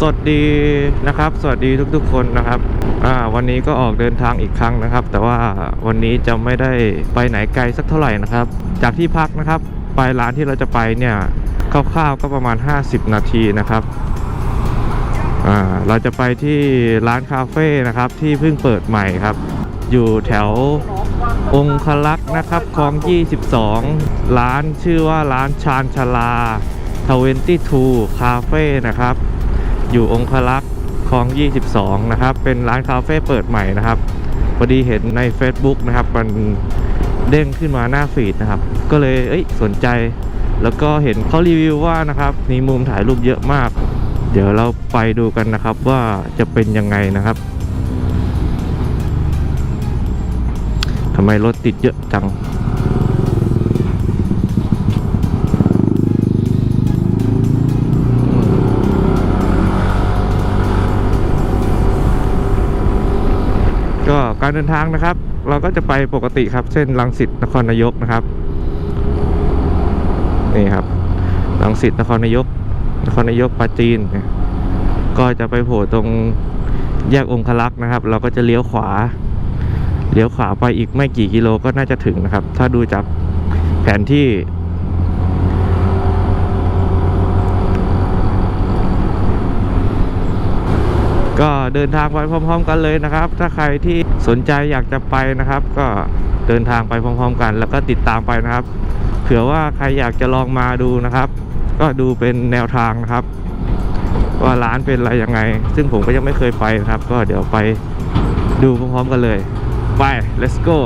สวัสดีนะครับ สวัสดีทุกๆคนนะครับอ่าวันนี้ก็ออกเดินทางอีกครั้งนะครับ แต่ว่าวันนี้จะไม่ได้ไปไหนไกลสักเท่าไหร่นะครับ จากที่พักนะครับ ไปร้านที่เราจะไปเนี่ยคร่าวๆก็ประมาณ 50 นาทีนะครับอ่าเราจะไปที่ร้านคาเฟ่นะครับที่เพิ่งเปิดใหม่ครับ อยู่แถวองคลักษ์นะครับคลอง 22 ร้านชื่อว่าร้านชานชาลา22คาเฟ่นะครับ อยู่องคลักษ์คลอง 22 นะครับ เป็นร้านคาเฟ่เปิดใหม่นะครับพอดีเห็นใน Facebook นะครับ มันเด้งขึ้นมาหน้าฟีดนะครับ ก็เลยเอ้ยสนใจ แล้วก็เห็นเขารีวิวว่านะครับมีมุมถ่ายรูปเยอะมาก เดี๋ยวเราไปดูกันนะครับว่าจะเป็นยังไงนะครับทำไมรถติดเยอะจัง การเดินทางนะครับ เราก็จะไปปกติครับ เส้นลังสิตนครนายกนะครับนี่ครับลังสิตนครนายก นครนายกปาจีน ก็จะไปโผล่ตรงแยกองคลักษ์นะครับ เราก็จะเลี้ยวขวา เลี้ยวขวาไปอีกไม่กี่กิโลก็น่าจะถึงนะครับ ถ้าดูจากแผนที่ ก็เดินทางไปพร้อม ๆ กันเลยนะครับ ถ้าใครที่สนใจอยากจะไปนะครับ ก็เดินทางไปพร้อม ๆ กัน แล้วก็ติดตามไปนะครับ เผื่อว่าใครอยากจะลองมาดูนะครับ ก็ดูเป็นแนวทางนะครับ ว่าร้านเป็นอะไรยังไง ซึ่งผมก็ยังไม่เคยไปนะครับ ก็เดี๋ยวไปดูพร้อมๆกันเลยไป let's go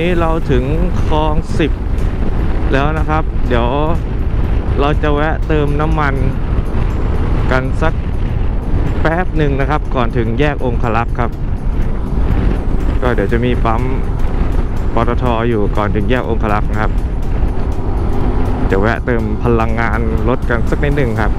นี้เราถึงคลองสิบแล้วนะครับ เดี๋ยวเราจะแวะเติมน้ำมันกันสักแป๊บหนึ่งนะครับ ก่อนถึงแยกองคลักษ์ครับ ก็เดี๋ยวจะมีปั๊มปตทอยู่ก่อนถึงแยกองคลักษ์นะครับจะแวะเติมพลังงานรถกันสักนิดหนึ่งครับ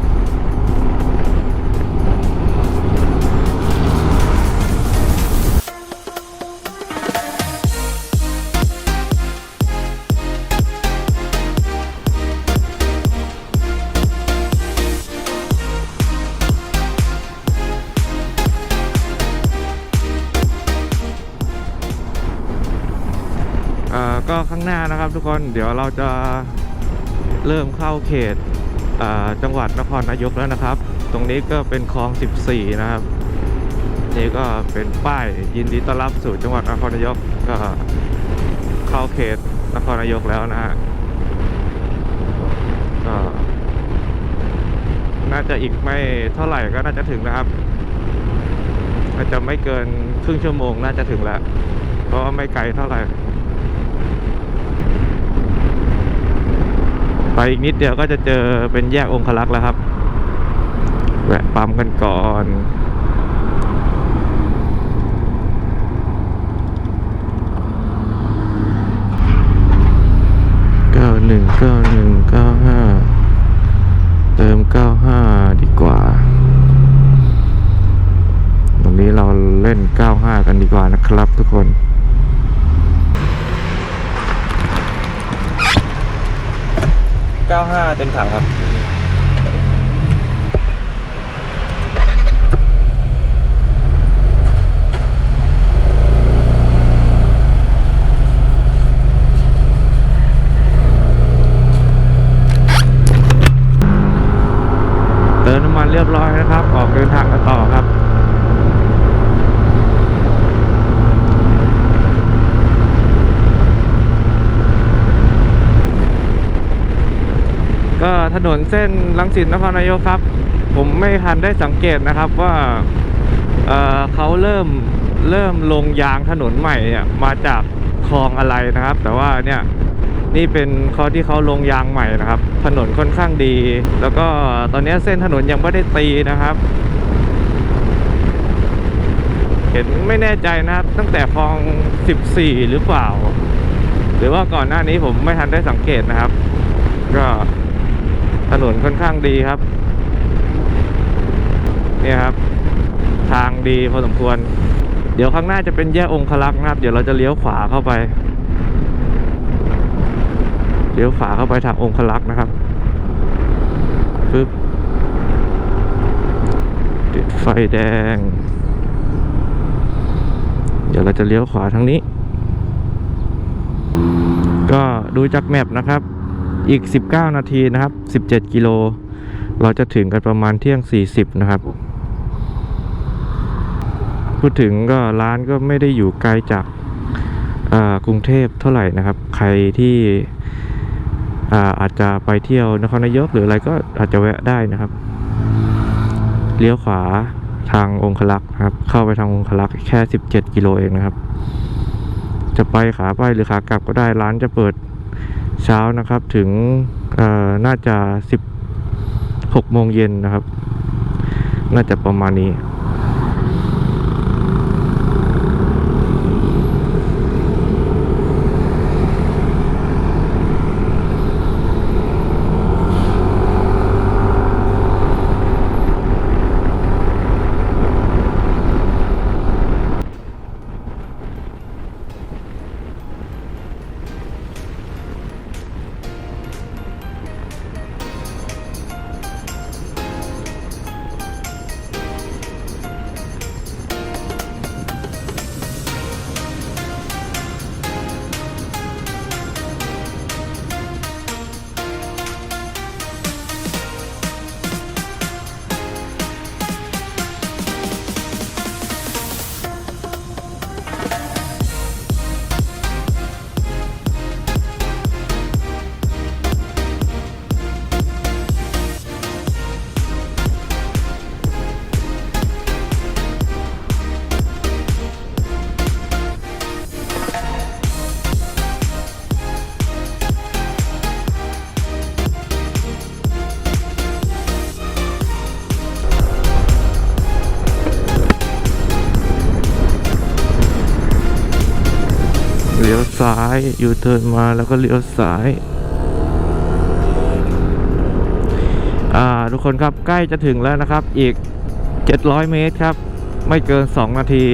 างหน้านะครับ ทุกคนเดี๋ยวเราจะเริ่มเข้าเขตจังหวัดนครนายกแล้วนะครับ ตรงนี้ก็เป็นคลอง 14 นะครับ นี่ก็เป็นป้ายยินดีต้อนรับสู่จังหวัดนครนายกก็เข้าเขตนครนายกแล้วนะฮะก็น่าจะอีกไม่เท่าไหร่ก็น่าจะถึงนะครับอาจจะไม่เกินครึ่งชั่วโมงน่าจะถึงแล้วเพราะไม่ไกลเท่าไหร่ ไป อีกนิดเดียวก็จะเจอเป็นแยกองคลักษ์แล้วครับ แวะปั๊มกันก่อนเก้าหนึ่งเก้าหนึ่งเก้าห้าเติมเก้าห้าดีกว่า ตรงนี้เราเล่น95กันดีกว่านะครับทุกคน 95 เต็มถังครับ เติมน้ำมันเรียบร้อยนะครับ ออกเดินทางกันต่อครับ ก็ถ นนเส้นลังสิตนครนายกครับ ผมไม่ทันได้สังเกตนะครับว่าเเขาเริ่มเริ่มลงยางถนนใหม่มาจากคลองอะไรนะครับ แต่ว่าเนี่ยนี่เป็นข้อที่เขาลงยางใหม่นะครับ ถนนค่อนข้างดี แล้วก็ตอนนี้เส้นถนนยังไม่ได้ตีนะครับ เห็นไม่แน่ใจนะครับ ตั้งแต่คลอง 14 หรือเปล่า หรือว่าก่อนหน้านี้ผมไม่ทันได้สังเกตนะครับ ก็ ถนนค่อนข้างดีครับ เนี่ยครับ ทางดีพอสมควร เดี๋ยวข้างหน้าจะเป็นแยกองคลักษ์นะครับ เดี๋ยวเราจะเลี้ยวขวาเข้าไป เลี้ยวขวาเข้าไปทางองคลักษ์นะครับปึ๊บติดไฟแดง เดี๋ยวเราจะเลี้ยวขวาทางนี้ ก็ดูจากแมปนะครับ อีก 19 นาทีนะครับ 17 กิโล เราจะถึงกันประมาณเที่ยง 40 นะครับ พูดถึงก็ร้านก็ไม่ได้อยู่ไกลจากกรุงเทพเท่าไหร่นะครับ ใครที่อาอาจจะไปเที่ยวนครนายกหรืออะไรก็อาจจะแวะได้นะครับ เลี้ยวขวาทางองคลักษ์ครับ เข้าไปทางองคลักษ์แค่ 17 กิโลเองนะครับ จะไปขาไปหรือขากลับก็ได้ร้านจะเปิด เช้านะครับถึงน่าจะ 16โมงเย็นนะครับ น่าจะประมาณนี้ เลี้ยวซ้ายยูเทิร์นมาแล้วก็เลี้ยวซ้าย อ่าทุกคนครับใกล้จะถึงแล้วนะครับ อีก 700 เมตรครับ ไม่เกิน 2 นาที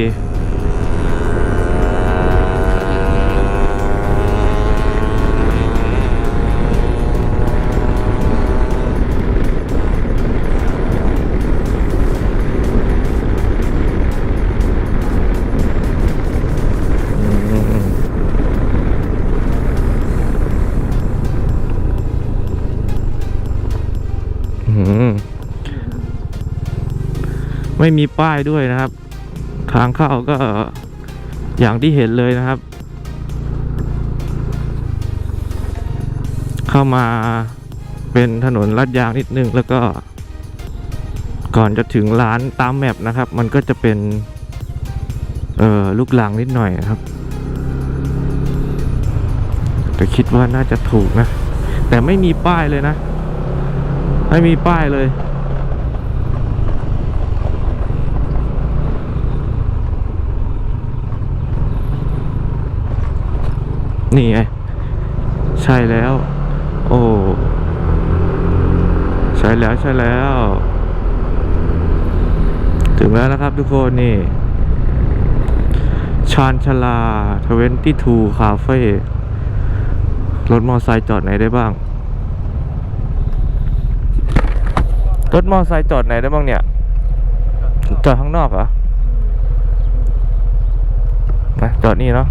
ไม่มีป้ายด้วยนะครับ ทางเข้าก็อย่างที่เห็นเลยนะครับ เข้ามาเป็นถนนลาดยางนิดนึงแล้วก็ก่อนจะถึงร้านตามแมปนะครับ มันก็จะเป็น เอ่อลูกหลังนิดหน่อยนะครับ แต่คิดว่าน่าจะถูกนะ แต่ไม่มีป้ายเลยนะ ไม่มีป้ายเลย นี่ไง ใช่แล้ว โอ้ใช่แล้วใช่แล้ว ถึงแล้วนะครับทุกคนนี่ ชานชลาลา22คาเฟ่รถมอไซค์จอดไหนได้บ้าง รถมอไซค์จอดไหนได้บ้างเนี่ย จอดข้างนอกเหรอนะจอดนี่เนาะ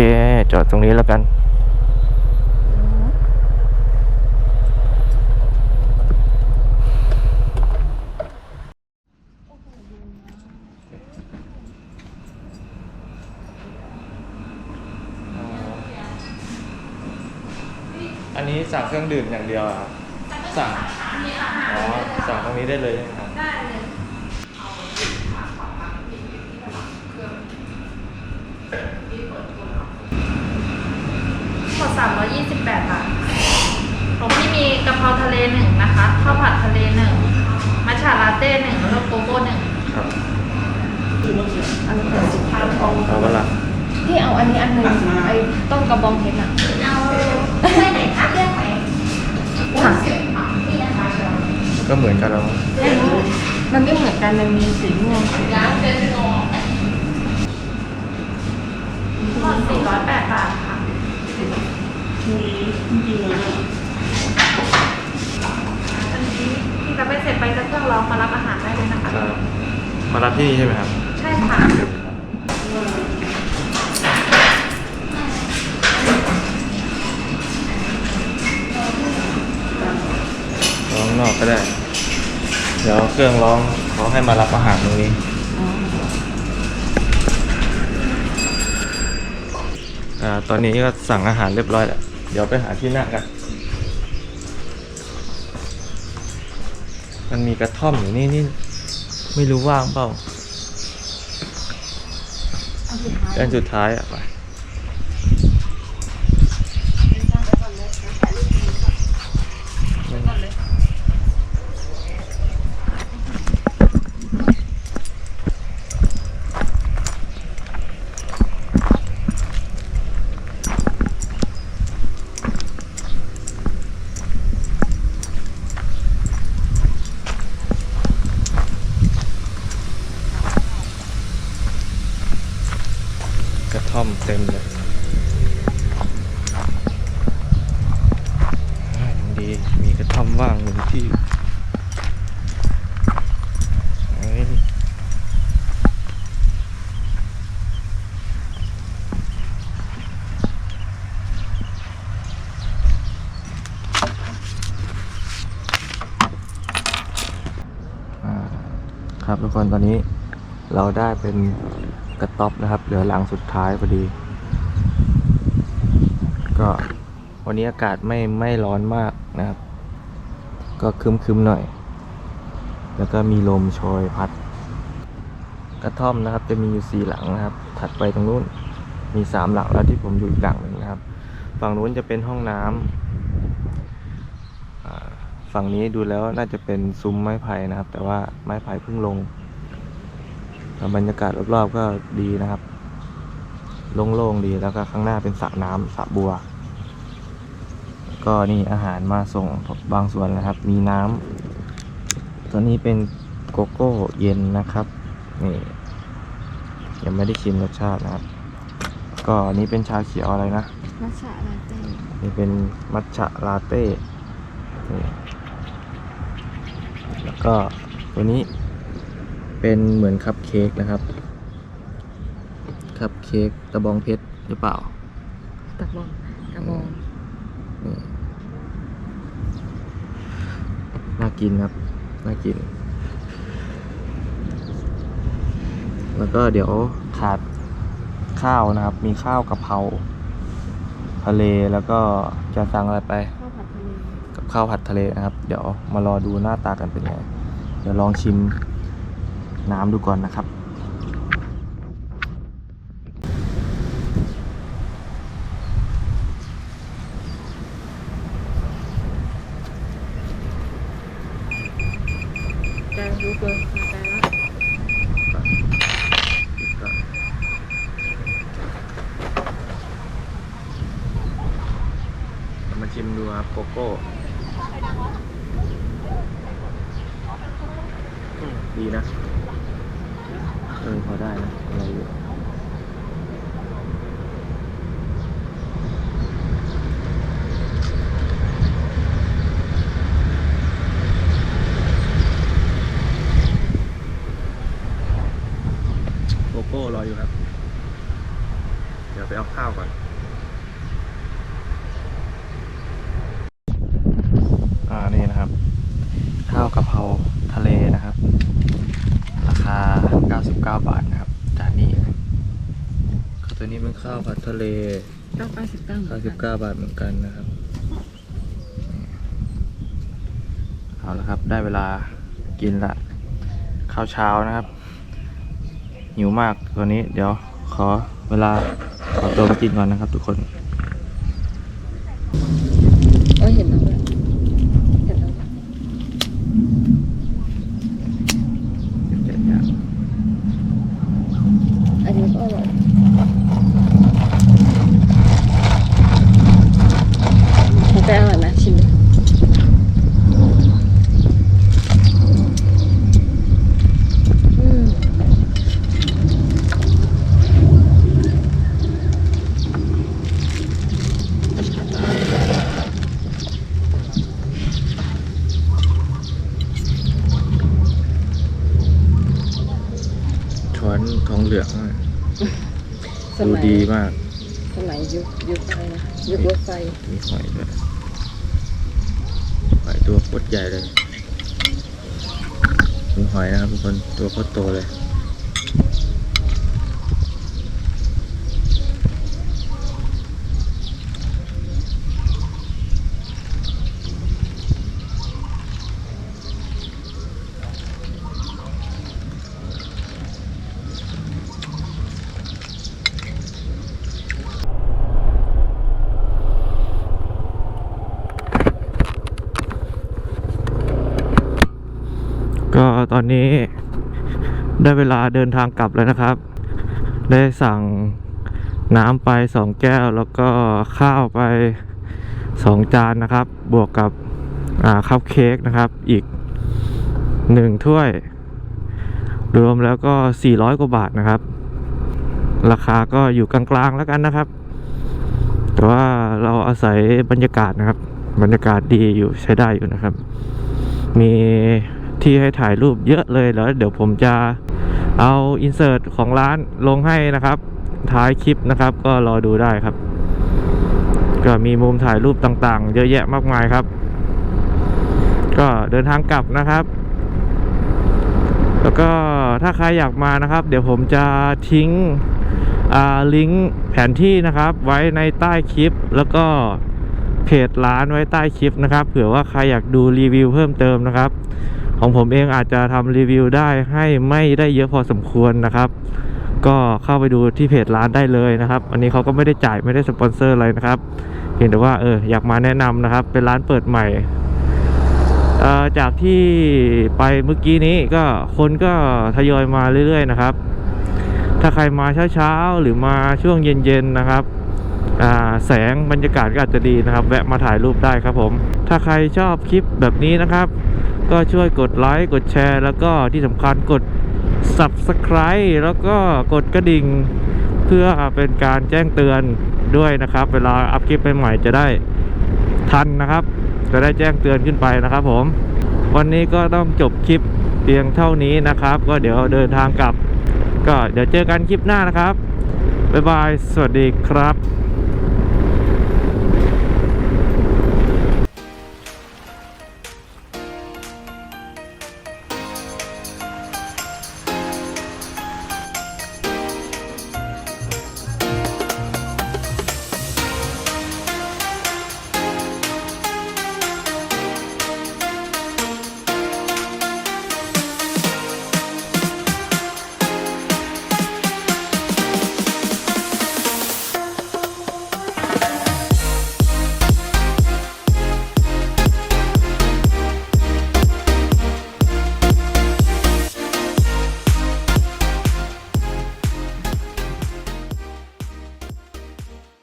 เคจอดตรงนี้แล้วกันอันนี้สั่งเครื่องดื่มอย่างเดียวครับ 328 บาท ของพี่มีกะเพราทะเลหนึ่งนะคะ ข้าวผัดทะเลหนึ่ง มัทฉะลาเต้หนึ่ง แล้วก็โกโก้หนึ่งครับอันนี้เป็นสุภาพทองเอาเวลาพี่เอาอันนี้อันหนึงไอ้ต้นกระบองเพชรอะ เอาไม่ไหนคะเลือกไหนค่ะก็เหมือนกันแล้วไม่รู้มันไม่เหมือนกันมันมีสีม่วงสีหมด408บาทค่ะ อันนี้ที่จะไปเสร็จไปจะเครื่องรอมารับอาหารได้เลยนะคะ ครับมารับที่นี่ใช่ไหมครับใช่ค่ะ ร้องนอกก็ได้ เดี๋ยวเครื่องร้องเขาให้มารับอาหารตรงนี้อ่าตอนนี้ก็สั่งอาหารเรียบร้อยแล้ว เดี๋ยวไปหาที่นั่งกัน มันมีกระท่อมอยู่นี่นี่ไม่รู้ว่างเปล่าอันสุดท้ายอันสุดท้ายอะไป ดีมีกระท่อมว่างหนึ่งที่ครับทุกคนตอนนี้เราได้เป็นกระต๊อบนะครับ เหลือหลังสุดท้ายพอดี ก็วันนี้อากาศไม่ไม่ร้อนมากนะครับ ก็คึมๆหน่อย แล้วก็มีลมโชยพัด กระท่อมนะครับจะมีอยู่สี่หลังนะครับ ถัดไปตรงนู้นมีสามหลังแล้วที่ผมอยู่อีกหลังหนึ่งนะครับ ฝั่งนู้นจะเป็นห้องน้ำอ่าฝั่งนี้ดูแล้วน่าจะเป็นซุ้มไม้ไผ่นะครับ แต่ว่าไม้ไผ่เพิ่งลงบรรยากาศรอบๆก็ดีนะครับ โล่งๆดีแล้วก็ข้างหน้าเป็นสระน้ำสระบัว ก็นี่อาหารมาส่งบางส่วนนะครับ มีน้ำตัวนี้เป็นโกโก้เย็นนะครับ นี่ยังไม่ได้ชิมรสชาตินะครับ ก็อันนี้เป็นชาเขียวอะไรนะ มัทฉะลาเต้ นี่เป็นมัทฉะลาเต้นี่แล้วก็ตัวนี้เป็นเหมือนคัพเค้กนะครับ คัพเค้กตะบองเพชรหรือเปล่ากระบองกระบอง น่ากินครับ น่ากิน แล้วก็เดี๋ยวขาดข้าวนะครับ มีข้าวกะเพราทะเลแล้วก็จะสั่งอะไรไป กับข้าวผัดทะเลนะครับ เดี๋ยวมารอดูหน้าตากันเป็นไง เดี๋ยวลองชิมน้ำดูก่อนนะครับ 49 บาทเหมือนกันนะครับ เอาละครับ ได้เวลากินละ ข้าวเช้านะครับ หิวมากตอนนี้ เดี๋ยวขอเวลาขอตัวไปกินก่อนนะครับทุกคน ตัวโคตรโตเลย ก็ตอนนี้ ได้เวลาเดินทางกลับแล้วนะครับ ได้สั่งน้ำไปสองแก้วแล้วก็ข้าวไปสองจานนะครับ บวกกับอ่าคัพเค้กนะครับ อีกหนึ่งถ้วย รวมแล้วก็ 400 กว่าบาทนะครับ ราคาก็อยู่กลางๆแล้วกันนะครับ แต่ว่าเราอาศัยบรรยากาศนะครับ บรรยากาศดีอยู่ใช้ได้อยู่นะครับ มี ที่ให้ถ่ายรูปเยอะเลยแล้วเดี๋ยวผมจะเอาอินเสิร์ตของร้านลงให้นะครับ ท้ายคลิปนะครับ ก็รอดูได้ครับ ก็มีมุมถ่ายรูปต่างๆ เยอะแยะมากมายครับ ก็เดินทางกลับนะครับ แล้วก็ถ้าใครอยากมานะครับ เดี๋ยวผมจะทิ้งลิงก์แผนที่นะครับ ไว้ในใต้คลิป แล้วก็เพจร้านไว้ใต้คลิปนะครับ เผื่อว่าใครอยากดูรีวิวเพิ่มเติมนะครับ ของผมเองอาจจะทำรีวิวได้ให้ไม่ได้เยอะพอสมควรนะครับ ก็เข้าไปดูที่เพจร้านได้เลยนะครับ อันนี้เขาก็ไม่ได้จ่ายไม่ได้สปอนเซอร์อะไรนะครับเพียงแต่ว่าเอออยากมาแนะนำนะครับ เป็นร้านเปิดใหม่จากที่ไปเมื่อกี้นี้ก็คนก็ทยอยมาเรื่อย ๆ นะครับ ถ้าใครมาเช้าๆหรือมาช่วงเย็นๆนะครับแสงบรรยากาศก็อาจจะดีนะครับ แวะมาถ่ายรูปได้ครับผม ถ้าใครชอบคลิปแบบนี้นะครับ ก็ช่วยกดไลค์กดแชร์ แล้วก็ที่สำคัญกด Subscribe แล้วก็กดกระดิ่ง เพื่อเป็นการแจ้งเตือนด้วยนะครับ เวลาอัพคลิปใหม่ๆจะได้ทันนะครับ จะได้แจ้งเตือนขึ้นไปนะครับผม วันนี้ก็ต้องจบคลิปเพียงเท่านี้นะครับ ก็เดี๋ยวเดินทางกลับ ก็เดี๋ยวเจอกันคลิปหน้านะครับบ๊ายบาย สวัสดีครับ